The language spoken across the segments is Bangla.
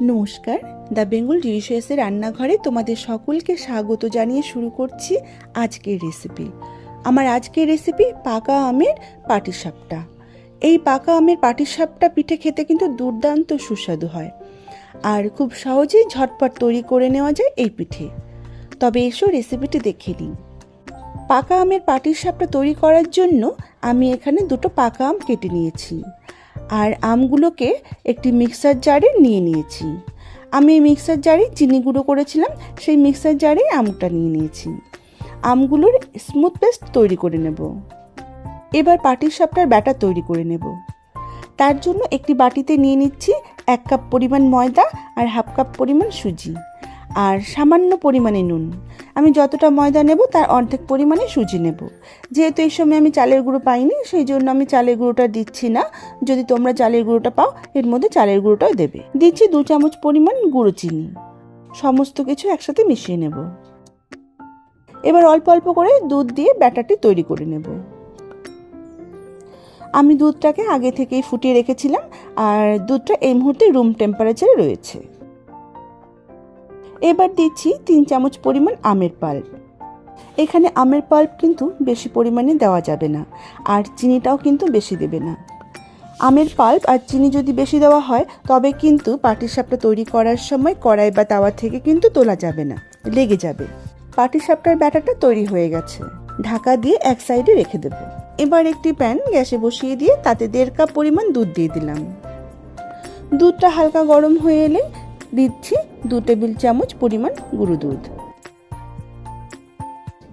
নমস্কার। দ্য বেঙ্গল ডিলিশিয়াসের রান্নাঘরে তোমাদের সকলকে স্বাগত জানিয়ে শুরু করছি আজকের রেসিপি আমার আজকের রেসিপি পাকা আমের পাটিসাপটা। এই পাকা আমের পাটিসাপটা পিঠে খেতে কিন্তু দুর্দান্ত সুস্বাদু হয়। আর খুব সহজেই ঝটপট তৈরি করে নেওয়া যায় এই পিঠে। তবে এসো রেসিপিটি দেখে নিন পাকা আমের পাটিসাপটা তৈরি করার জন্য আমি এখানে দুটো পাকা আম কেটে নিয়েছি। আর আমগুলোকে একটি মিক্সার জারে নিয়ে নিয়েছি। আমি মিক্সার জারে চিনি গুঁড়ো করেছিলাম, সেই মিক্সার জারে আমটা নিয়ে নিয়েছি। আমগুলোর স্মুথ পেস্ট তৈরি করে নেব। এবার পাটির সাপটার ব্যাটার তৈরি করে নেব। তার জন্য একটি বাটিতে নিয়ে নিচ্ছি এক কাপ পরিমাণ ময়দা আর হাফ কাপ পরিমাণ সুজি। আর সামান্য পরিমাণে নুন। আমি যতটা ময়দা নেব, তার অর্ধেক পরিমাণে সুজি নেব। যেহেতু এই সময় আমি চালের গুঁড়ো পাইনি, সেই জন্য আমি চালের গুঁড়োটা দিচ্ছি না। যদি তোমরা চালের গুঁড়োটা পাও, এর মধ্যে চালের গুঁড়োটাও দেবে। দিচ্ছি দু চামচ পরিমাণ গুঁড়ো চিনি। সমস্ত কিছু একসাথে মিশিয়ে নেব। এবার অল্প অল্প করে দুধ দিয়ে ব্যাটারটি তৈরি করে নেব। আমি দুধটাকে আগে থেকেই ফুটিয়ে রেখেছিলাম, আর দুধটা এই মুহূর্তে রুম টেম্পারেচারে রয়েছে। এবার দিচ্ছি তিন চামচ পরিমাণ আমের পাল্প। এখানে আমের পাল্প কিন্তু বেশি পরিমাণে দেওয়া যাবে না, আর চিনিটাও কিন্তু বেশি দেবে না। আমের পাল্প আর চিনি যদি বেশি দেওয়া হয়, তবে কিন্তু পাটিসাপটা তৈরি করার সময় কড়াই বা তাওয়া থেকে কিন্তু তোলা যাবে না, লেগে যাবে। পাটিসাপটার ব্যাটারটা তৈরি হয়ে গেছে। ঢাকা দিয়ে এক সাইডে রেখে দেব। এবার একটি প্যান গ্যাসে বসিয়ে দিয়ে তাতে দেড় কাপ পরিমাণ দুধ দিয়ে দিলাম। দুধটা হালকা গরম হয়ে এলে দিচ্ছি দু টেবিল চামচ পরিমাণ গুঁড়ো দুধ।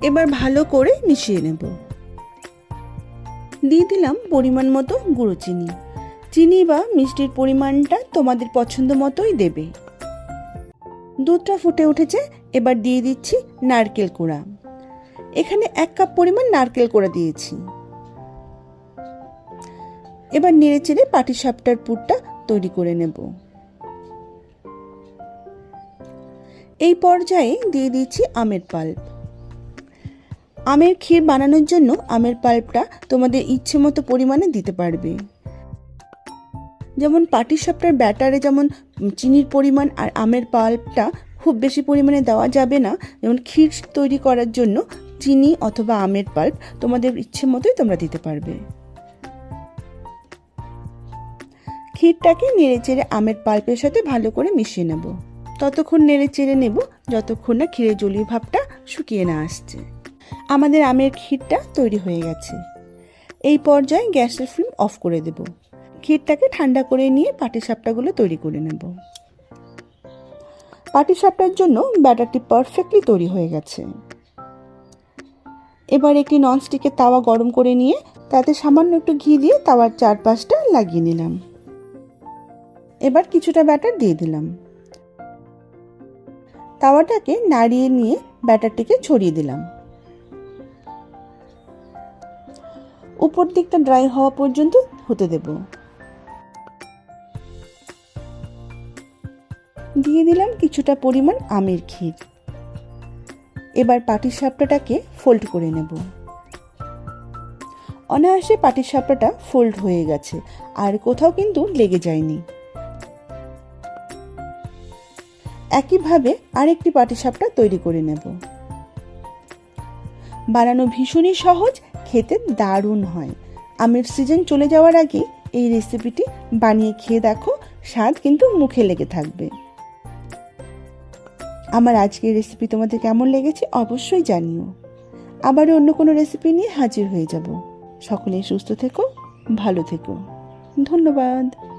এবার ভালো করে মিশিয়ে নেব। দিয়ে দিলাম পরিমাণ মতো গুঁড়ো চিনি। চিনি বা মিষ্টির পরিমাণটা তোমাদের পছন্দ মতোই দেবে। দুধটা ফুটে উঠেছে, এবার দিয়ে দিচ্ছি নারকেল কোড়া। এখানে এক কাপ পরিমাণ নারকেল কোড়া দিয়েছি। এবার নেড়ে চেড়ে পাটিসাপটার পুরটা তৈরি করে নেব। এই পর্যায়ে দিয়ে দিচ্ছি আমের পাল্প আমের ক্ষীর বানানোর জন্য আমের পাল্পটা তোমাদের ইচ্ছে মতো পরিমাণে দিতে পারবে। যেমন পাটিসাপটার ব্যাটারে যেমন চিনির পরিমাণ আর আমের পাল্পটা খুব বেশি পরিমাণে দেওয়া যাবে না, যেমন ক্ষীর তৈরি করার জন্য চিনি অথবা আমের পাল্প তোমাদের ইচ্ছে মতোই তোমরা দিতে পারবে। ক্ষীরটাকে নেড়ে চেড়ে আমের পাল্পের সাথে ভালো করে মিশিয়ে নেব। ততক্ষণ নেড়ে চেড়ে নেব যতক্ষণ না ক্ষীরের জলীয় ভাবটা শুকিয়ে না আসছে। আমাদের আমের ক্ষীরটা তৈরি হয়ে গেছে। এই পর্যায়ে গ্যাসের ফ্লেম অফ করে দেব। ক্ষীরটাকে ঠান্ডা করে নিয়ে পাটিসাপটাগুলো তৈরি করে নেব। পাটিসাপটার জন্য ব্যাটারটি পারফেক্টলি তৈরি হয়ে গেছে। এবার একটি ননস্টিকের তাওয়া গরম করে নিয়ে তাতে সামান্য একটু ঘি দিয়ে তাওয়ার চারপাশটা লাগিয়ে নিলাম। এবার কিছুটা ব্যাটার দিয়ে দিলাম। তাওয়াটাকে নাড়িয়ে নিয়ে ব্যাটারটিকে ছড়িয়ে দিলাম। উপর দিকটা ড্রাই হওয়া পর্যন্ত হতে দেব। দিয়ে দিলাম কিছুটা পরিমাণ আমের ক্ষীর। এবার পাটির সাপটাটাকে ফোল্ড করে নেব। অনায়াসে পাটির সাপটাটা ফোল্ড হয়ে গেছে, আর কোথাও কিন্তু লেগে যায়নি। একইভাবে আরেকটি পাটিসাপটা তৈরি করে নেব। বানানো ভীষণই সহজ, খেতে দারুণ হয়। আমের সিজন চলে যাওয়ার আগে এই রেসিপিটি বানিয়ে খেয়ে দেখো, স্বাদ কিন্তু মুখে লেগে থাকবে। আমার আজকের রেসিপি তোমাদের কেমন লেগেছে অবশ্যই জানিও। আবারও অন্য কোনো রেসিপি নিয়ে হাজির হয়ে যাব। সকলে সুস্থ থেকো, ভালো থেকো। ধন্যবাদ।